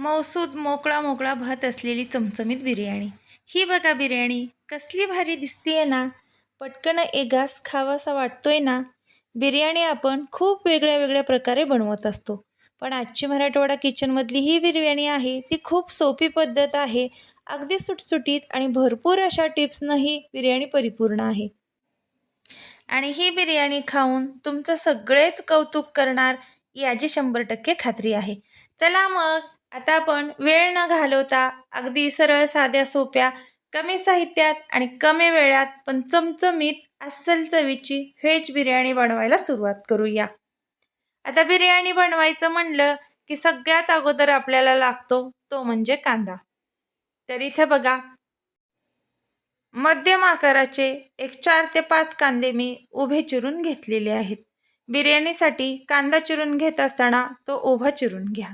मौसूद मोकळा मोकळा भात असलेली चमचमीत बिर्याणी. ही बघा बिर्याणी कसली भारी दिसतीये ना. पटकन एगास खावासा वाटतोय ना. बिर्याणी आपण खूप वेगळ्या वेगळ्या प्रकारे बनवत असतो. पण आजची मराठवाडा किचनमधली ही बिर्याणी आहे ती खूप सोपी पद्धत आहे. अगदी सुटसुटीत आणि भरपूर अशा टिप्सनं ही बिर्याणी परिपूर्ण आहे. आणि ही बिर्याणी खाऊन तुमचं सगळेच कौतुक करणार याची शंभर टक्के खात्री आहे. चला मग आता आपण वेळ न घालवता अगदी सरळ साध्या सोप्या कमी साहित्यात आणि कमी वेळात पण चमचमीत अस्सल चवीची व्हेज बिर्याणी बनवायला सुरुवात करूया. आता बिर्याणी बनवायचं म्हणलं की सगळ्यात अगोदर आपल्याला लागतो तो म्हणजे कांदा. तर इथे बघा. मध्यम आकाराचे एक चार ते पाच कांदे मी उभे चिरून घेतलेले आहेत. बिर्याणीसाठी कांदा चिरून घेत असताना तो उभा चिरून घ्या.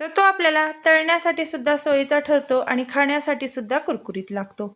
तर तो आपल्याला तळण्यासाठी सुद्धा सोयीचा ठरतो आणि खाण्यासाठी सुद्धा कुरकुरीत लागतो.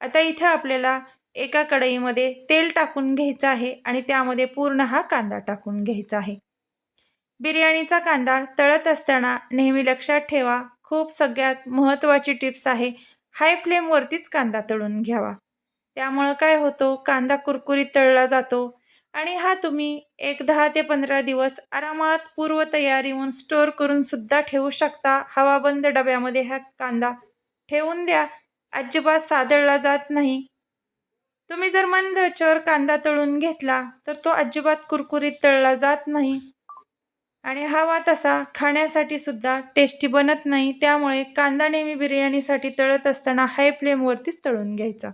आता इथे आपल्याला एका कढईमध्ये तेल टाकून घ्यायचं आहे आणि त्यामध्ये पूर्ण हा कांदा टाकून घ्यायचा आहे. बिर्याणीचा कांदा तळत असताना नेहमी लक्षात ठेवा खूप सगळ्यात महत्त्वाची टिप्स आहे हाय फ्लेमवरतीच कांदा तळून घ्यावा. त्यामुळं काय होतो कांदा कुरकुरीत तळला जातो आणि हा तुम्ही एक दहा ते पंधरा दिवस आरामात पूर्वतयारी म्हणून स्टोअर करून सुद्धा ठेवू शकता. हवाबंद डब्यामध्ये हा कांदा ठेवून द्या. अजिबात सादळला जात नाही. तुम्ही जर मंद चोर कांदा तळून घेतला तर तो अजिबात कुरकुरीत तळला जात नाही. आणि हवा तसा खाण्यासाठी सुद्धा टेस्टी बनत नाही. त्यामुळे कांदा नेहमी बिर्याणीसाठी तळत असताना हाय फ्लेमवरतीच तळून घ्यायचा.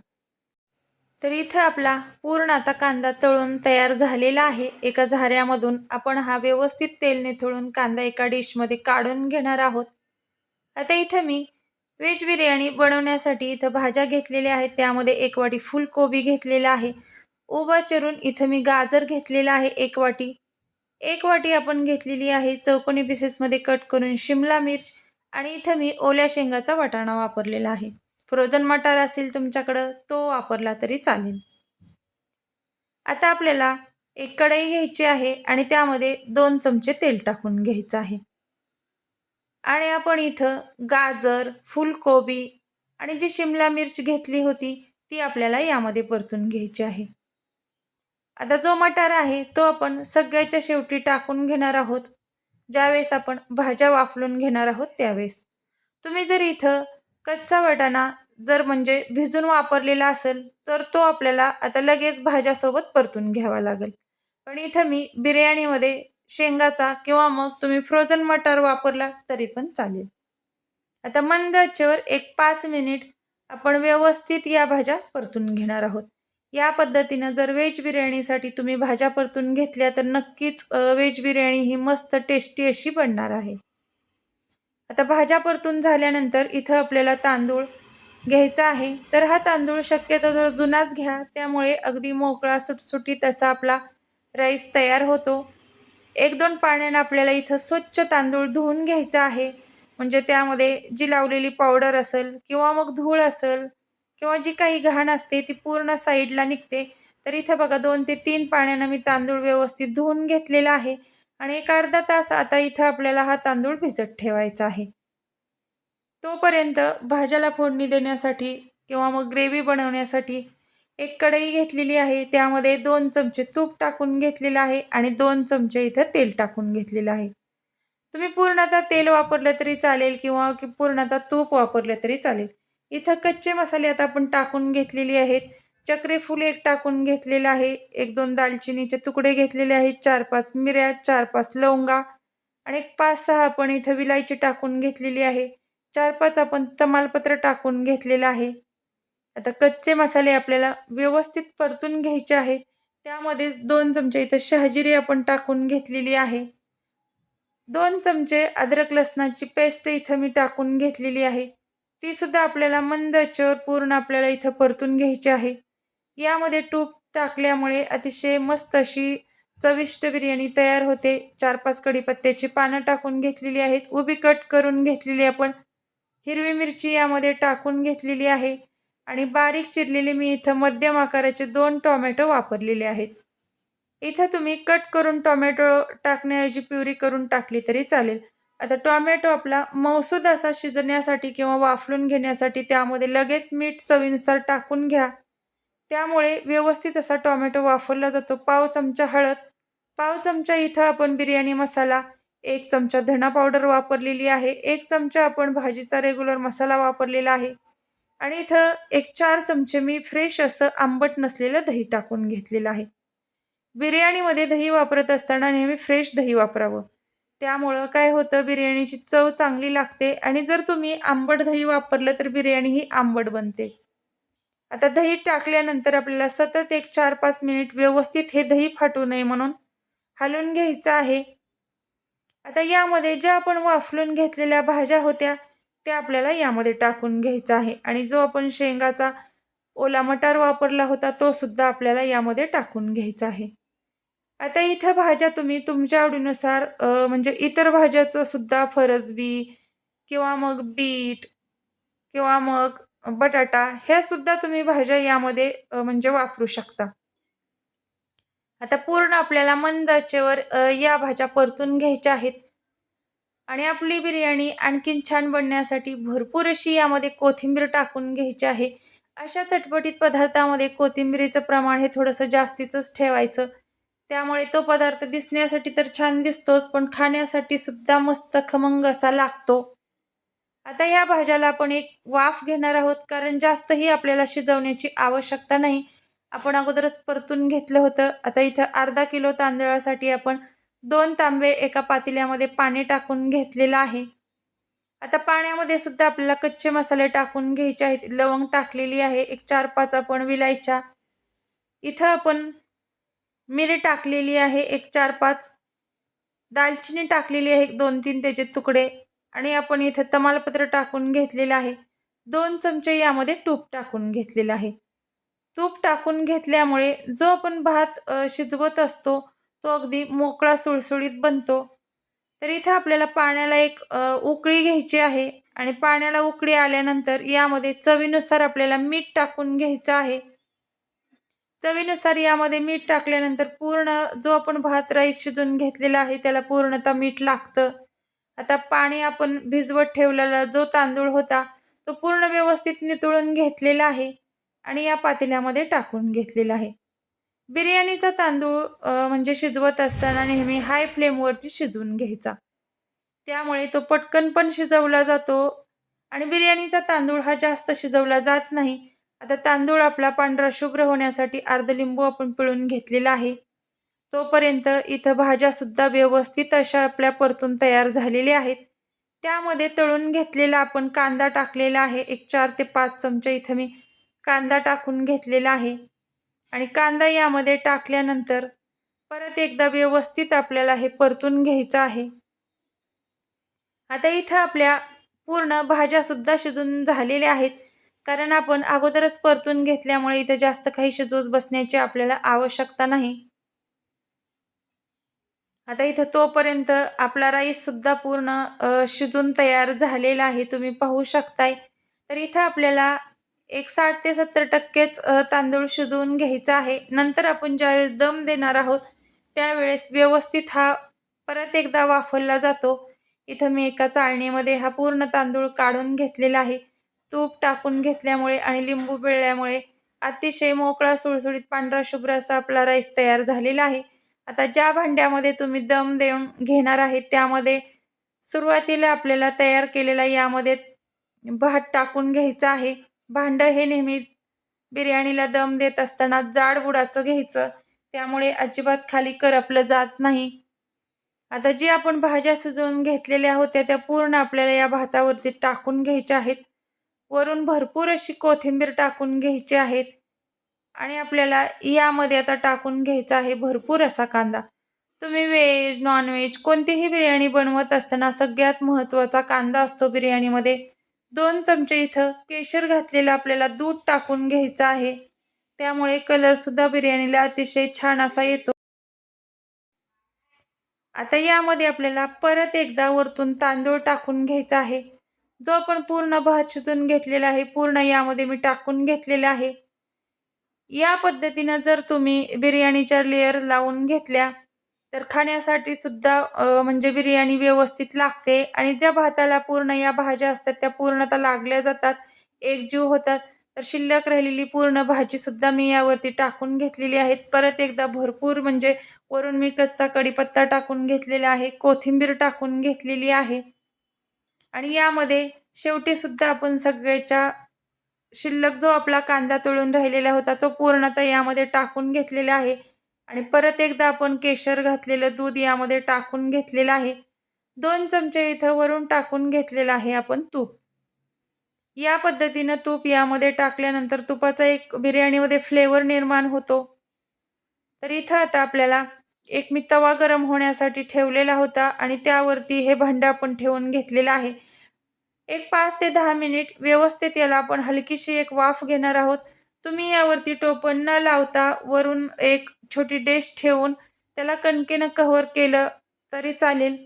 तर इथं आपला पूर्ण आता कांदा तळून तयार झालेला आहे. एका झाऱ्यामधून आपण हा व्यवस्थित तेल निथळून कांदा एका डिशमध्ये काढून घेणार आहोत. आता इथं मी व्हेज बिर्याणी बनवण्यासाठी इथं भाज्या घेतलेल्या आहेत. त्यामध्ये एक वाटी फुलकोबी घेतलेला आहे. उभा चिरून इथं मी गाजर घेतलेला आहे एक वाटी. एक वाटी आपण घेतलेली आहे चौकोनी पीसेसमध्ये कट करून शिमला मिर्च आणि इथं मी ओल्या शेंगाचा वाटाणा वापरलेला आहे. फ्रोझन मटार असेल तुमच्याकडं तो वापरला तरी चालेल. आता आपल्याला एक कढई घ्यायची आहे आणि त्यामध्ये दोन चमचे तेल टाकून घ्यायचं आहे. आणि आपण इथं गाजर फुलकोबी आणि जी शिमला मिरच घेतली होती ती आपल्याला यामध्ये परतून घ्यायची आहे. आता जो मटार आहे तो आपण सगळ्याच्या शेवटी टाकून घेणार आहोत. ज्यावेळेस आपण भाज्या वाफलून घेणार आहोत त्यावेळेस. तुम्ही जर इथं कच्चा वाटाणा जर म्हणजे भिजून वापरलेला असेल तर तो आपल्याला आता लगेच भाज्यासोबत परतून घ्यावा लागेल. पण इथं मी बिर्याणीमध्ये शेंगाचा किंवा मग तुम्ही फ्रोझन मटार वापरला तरी पण चालेल. आता मंद आचेवर एक पाच मिनिट आपण व्यवस्थित या भाज्या परतून घेणार आहोत. या पद्धतीनं जर व्हेज बिर्याणीसाठी तुम्ही भाज्या परतून घेतल्या तर नक्कीच व्हेज बिर्याणी ही मस्त टेस्टी अशी बनणार आहे. आता भाज्या परतून झाल्यानंतर इथं आपल्याला तांदूळ घ्यायचा आहे. तर हा तांदूळ शक्यतो जर जुनाच घ्या त्यामुळे अगदी मोकळा सुटसुटीत असा आपला राईस तयार होतो. एक दोन पाण्यानं आपल्याला इथं स्वच्छ तांदूळ धुवून घ्यायचा आहे. म्हणजे त्यामध्ये जी लावलेली पावडर असेल किंवा मग धूळ असेल किंवा जी काही घाण असते ती पूर्ण साईडला निघते. तर इथं बघा दोन ते तीन पाण्यानं मी तांदूळ व्यवस्थित धुवून घेतलेला आहे. आणि एक अर्धा तास आता इथं आपल्याला हा तांदूळ भिजत ठेवायचा आहे. तोपर्यंत भाज्याला फोडणी देण्यासाठी किंवा मग ग्रेव्ही बनवण्यासाठी एक कढई घेतलेली आहे. त्यामध्ये दोन चमचे तूप टाकून घेतलेलं आहे आणि दोन चमचे इथं तेल टाकून घेतलेलं आहे. तुम्ही पूर्णतः तेल वापरलं तरी चालेल किंवा की पूर्णतः तूप वापरलं तरी चालेल. इथं कच्चे मसाले आता आपण टाकून घेतलेले आहेत. चक्रे फुल एक टाकून घेतलेलं आहे. एक दोन दालचिनीचे तुकडे घेतलेले आहेत. चार पाच मिऱ्या चार पाच लवंगा आणि एक पाच सहा आपण इथं विलायची टाकून घेतलेली आहे. चार पाच आपण तमालपत्र टाकून घेतलेलं आहे. आता कच्चे मसाले आपल्याला व्यवस्थित परतून घ्यायचे आहेत. त्यामध्येच दोन चमचे इथं शहाजिरी आपण टाकून घेतलेली आहे. दोन चमचे अद्रक लसणाची पेस्ट इथं मी टाकून घेतलेली आहे. ती सुद्धा आपल्याला मंद आचेवर पूर्ण आपल्याला इथं परतून घ्यायची आहे. यामध्ये तूप टाकल्यामुळे अतिशय मस्त अशी चविष्ट बिर्याणी तयार होते. चार पाच कढीपत्त्याची पानं टाकून घेतलेली आहेत. उभी कट करून घेतलेली आपण हिरवी मिरची यामध्ये टाकून घेतलेली आहे. आणि बारीक चिरलेले मी इथं मध्यम आकाराचे दोन टोमॅटो वापरलेले आहेत. इथं तुम्ही कट करून टोमॅटो टाकण्याऐवजी प्युरी करून टाकली तरी चालेल. आता टोमॅटो आपला मौसूद असा शिजण्यासाठी किंवा वाफलून घेण्यासाठी त्यामध्ये लगेच मीठ चवीनुसार टाकून घ्या. त्यामुळे व्यवस्थित असा टोमॅटो वापरला जातो. पाव चमचा हळद पाव चमचा इथं आपण बिर्याणी मसाला एक चमचा धणा पावडर वापरलेली आहे एक चमचा आपण भाजीचा रेग्युलर मसाला वापरलेला आहे. आणि इथं एक चार चमचे मी फ्रेश असं आंबट नसलेलं दही टाकून घेतलेलं आहे. बिर्याणीमध्ये दही वापरत असताना नेहमी फ्रेश दही वापरावं. त्यामुळं काय होतं बिर्याणीची चव चांगली लागते आणि जर तुम्ही आंबट दही वापरलं तर बिर्याणी ही आंबट बनते. आता दही टाकल्यानंतर आपल्याला सतत एक चार पाच मिनिट व्यवस्थित हे दही फाटू नये म्हणून हलवून घ्यायचं आहे. आता यामध्ये ज्या आपण वाफलून घेतलेल्या भाज्या होत्या त्या आपल्याला यामध्ये टाकून घ्यायचा आहे. आणि जो आपण शेंगाचा ओला मटार वापरला होता तो सुद्धा आपल्याला यामध्ये टाकून घ्यायचा आहे. आता इथं भाज्या तुम्ही तुमच्या आवडीनुसार म्हणजे इतर भाज्याचं सुद्धा फरसबी किंवा मग बीट किंवा मग बटाटा ह्या सुद्धा तुम्ही भाज्या यामध्ये म्हणजे वापरू शकता. आता पूर्ण आपल्याला मंद आचेवर या भाज्या परतून घ्यायच्या आहेत. आणि आपली बिर्याणी आणखीन छान बनण्यासाठी भरपूर अशी यामध्ये कोथिंबीर टाकून घ्यायची आहे. अशा चटपटीत पदार्थामध्ये कोथिंबीरीचं प्रमाण हे थोडंसं जास्तीचंच ठेवायचं. त्यामुळे तो पदार्थ दिसण्यासाठी तर छान दिसतोच पण खाण्यासाठी सुद्धा मस्त खमंग असा लागतो. आता या भाज्याला आपण एक वाफ घेणार आहोत कारण जास्तही आपल्याला शिजवण्याची आवश्यकता नाही. आपण अगोदरच परतून घेतलं होतं. आता इथं अर्धा किलो तांदळासाठी आपण दोन तांबे एका पातेल्यामध्ये पाणी टाकून घेतलेलं आहे. आता पाण्यामध्ये सुद्धा आपल्याला कच्चे मसाले टाकून घ्यायचे आहेत. लवंग टाकलेली आहे. एक चार पाच आपण विलायच्या. इथं आपण मिरी टाकलेली आहे. एक चार पाच. दालचिनी टाकलेली आहे. दोन तीन त्याचे तुकडे. आणि आपण इथं तमालपत्र टाकून घेतलेलं आहे. दोन चमचे यामध्ये तूप टाकून घेतलेलं आहे. तूप टाकून घेतल्यामुळे जो आपण भात शिजवत असतो तो अगदी मोकळा सुळसुळीत बनतो. तर इथं आपल्याला पाण्याला एक उकळी घ्यायची आहे आणि पाण्याला उकळी आल्यानंतर यामध्ये चवीनुसार आपल्याला मीठ टाकून घ्यायचं आहे. चवीनुसार यामध्ये मीठ टाकल्यानंतर पूर्ण जो आपण भात राईस शिजून घेतलेला आहे त्याला पूर्णतः मीठ लागतं. आता पाणी आपण भिजवत ठेवलेला जो तांदूळ होता तो पूर्ण व्यवस्थित नितळून घेतलेला आहे आणि या पातेल्यामध्ये टाकून घेतलेला आहे. बिर्याणीचा तांदूळ म्हणजे शिजवत असताना नेहमी हाय फ्लेमवरती शिजवून घ्यायचा. त्यामुळे तो पटकन पण शिजवला जातो आणि बिर्याणीचा तांदूळ हा जास्त शिजवला जात नाही. आता तांदूळ आपला पांढरा शुभ्र होण्यासाठी अर्ध लिंबू आपण पिळून घेतलेला आहे. तोपर्यंत इथं भाज्यासुद्धा व्यवस्थित अशा आपल्या परतून तयार झालेल्या आहेत. त्यामध्ये तळून घेतलेला आपण कांदा टाकलेला आहे. एक चार ते पाच चमचे इथं मी कांदा टाकून घेतलेला आहे. आणि कांदा यामध्ये टाकल्यानंतर परत एकदा व्यवस्थित आपल्याला हे परतून घ्यायचं आहे. आता इथं आपल्या पूर्ण भाज्यासुद्धा शिजून झालेल्या आहेत. कारण आपण अगोदरच परतून घेतल्यामुळे इथं जास्त काही शिजवत बसण्याची आपल्याला आवश्यकता नाही. आता इथं तोपर्यंत आपला राईससुद्धा पूर्ण शिजून तयार झालेला आहे. तुम्ही पाहू शकताय. तर इथं आपल्याला एक साठ ते सत्तर टक्केच तांदूळ शिजवून घ्यायचा आहे. नंतर आपण ज्यावेळेस दम देणार आहोत त्यावेळेस व्यवस्थित हा परत एकदा वाफरला जातो. इथं मी एका चाळणीमध्ये हा पूर्ण तांदूळ काढून घेतलेला आहे. तूप टाकून घेतल्यामुळे आणि लिंबू पिळल्यामुळे अतिशय मोकळा सुळसुळीत पांढरा शुभ्र असा आपला राईस तयार झालेला आहे. आता ज्या भांड्यामध्ये तुम्ही दम देऊन घेणार आहे त्यामध्ये सुरुवातीला आपल्याला तयार केलेला यामध्ये भात टाकून घ्यायचं आहे. भांडं हे नेहमी बिर्याणीला दम देत असताना जाड बुडाचं घ्यायचं. त्यामुळे अजिबात खाली करपलं जात नाही. आता जी आपण भाज्या शिजवून घेतलेल्या होत्या त्या पूर्ण आपल्याला या भातावरती टाकून घ्यायच्या आहेत. वरून भरपूर अशी कोथिंबीर टाकून घ्यायची आहेत. आणि आपल्याला यामध्ये आता टाकून घ्यायचा आहे भरपूर असा कांदा. तुम्ही व्हेज नॉनव्हेज कोणतीही बिर्याणी बनवत असताना सगळ्यात महत्त्वाचा कांदा असतो बिर्याणीमध्ये. दोन चमचे इथं केशर घातलेलं आपल्याला दूध टाकून घ्यायचं आहे. त्यामुळे कलरसुद्धा बिर्याणीला अतिशय छान असा येतो. आता यामध्ये आपल्याला परत एकदा वरतून तांदूळ टाकून घ्यायचा आहे. जो आपण पूर्ण भात शिजून घेतलेला आहे पूर्ण यामध्ये मी टाकून घेतलेला आहे. या पद्धतीनं जर तुम्ही बिर्याणीच्या लेअर लावून घेतल्या तर खाण्यासाठी सुद्धा म्हणजे बिर्याणी व्यवस्थित लागते. आणि ज्या भाताला पूर्ण या भाज्या असतात त्या पूर्णतः लागल्या जातात एकजीव होतात तर शिल्लक राहिलेली पूर्ण भाजीसुद्धा मी यावरती टाकून घेतलेली आहेत परत एकदा भरपूर म्हणजे वरून मी कच्चा कढीपत्ता टाकून घेतलेला आहे कोथिंबीर टाकून घेतलेली आहे. आणि यामध्ये शेवटीसुद्धा आपण सगळ्याच्या शिल्लक जो आपला कांदा तळून राहिलेला होता तो पूर्णतः यामध्ये टाकून घेतलेला आहे. आणि परत एकदा आपण केशर घातलेलं दूध यामध्ये टाकून घेतलेलं आहे. दोन चमचे इथं वरून टाकून घेतलेलं आहे आपण तूप. या पद्धतीनं तूप यामध्ये टाकल्यानंतर तुपाचा एक बिर्याणीमध्ये फ्लेवर निर्माण होतो. तर इथं आता आपल्याला एक मी तवा गरम होण्यासाठी ठेवलेला होता आणि त्यावरती हे भांडं आपण ठेवून घेतलेलं आहे. एक पाच ते दहा मिनिट व्यवस्थित याला आपण हलकीशी एक वाफ घेणार आहोत. तुम्ही यावरती टोपण न लावता वरून एक छोटी डिश ठेवून त्याला कणकेनं कव्हर केलं तरी चालेल.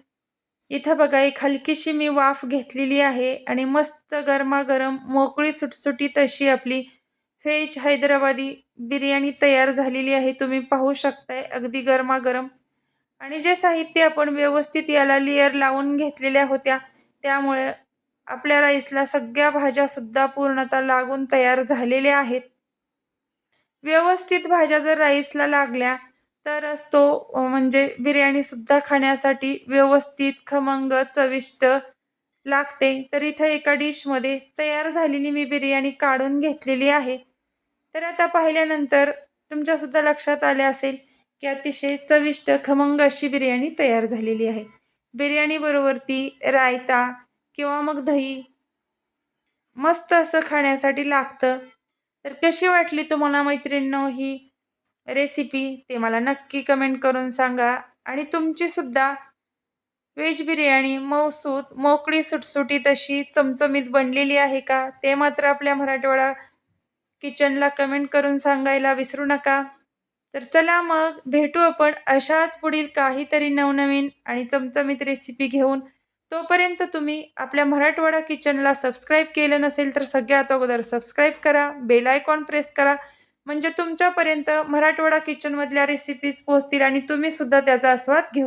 इथं बघा एक हलकीशी मी वाफ घेतलेली आहे आणि मस्त गरमागरम मोकळी सुटसुटीत अशी आपली व्हेज हैदराबादी बिर्याणी तयार झालेली आहे. तुम्ही पाहू शकताय अगदी गरमागरम. आणि जे साहित्य आपण व्यवस्थित याला लेअर लावून घेतलेल्या होत्या त्यामुळे आपल्या राईसला सगळ्या भाज्या सुद्धा पूर्णतः लागून तयार झालेल्या आहेत. व्यवस्थित भाज्या जर राईसला लागल्या तरच तो म्हणजे बिर्याणीसुद्धा खाण्यासाठी व्यवस्थित खमंग चविष्ट लागते. तर इथं एका डिशमध्ये तयार झालेली मी बिर्याणी काढून घेतलेली आहे. तर आता पाहिल्यानंतर तुमच्यासुद्धा लक्षात आले असेल की अतिशय चविष्ट खमंग अशी बिर्याणी तयार झालेली आहे. बिर्याणीबरोबर ती रायता किंवा मग दही. मस्त असं खाण्यासाठी लागतं. तर कशी वाटली तुम्हाला मैत्रिणींनो ही रेसिपी ते मला नक्की कमेंट करून सांगा. आणि तुमचीसुद्धा व्हेज बिर्याणी मौसूद मोकळी सुटसुटीत अशी चमचमीत बनलेली आहे का? ते मात्र आपल्या मराठवाडा किचनला कमेंट करून सांगायला विसरू नका. तर चला मग भेटू आपण अशाच पुढील काहीतरी नवनवीन आणि चमचमीत रेसिपी घेऊन. तोपर्यंत तुम्ही आपल्या मराठवाडा किचनला सबस्क्राईब केलं नसेल तर सगळ्यात अगोदर सबस्क्राईब करा बेल आयकॉन प्रेस करा. म्हणजे तुमच्यापर्यंत मराठवाडा किचनमधल्या रेसिपीज पोहोचतील आणि तुम्हीसुद्धा त्याचा आस्वाद घेऊ.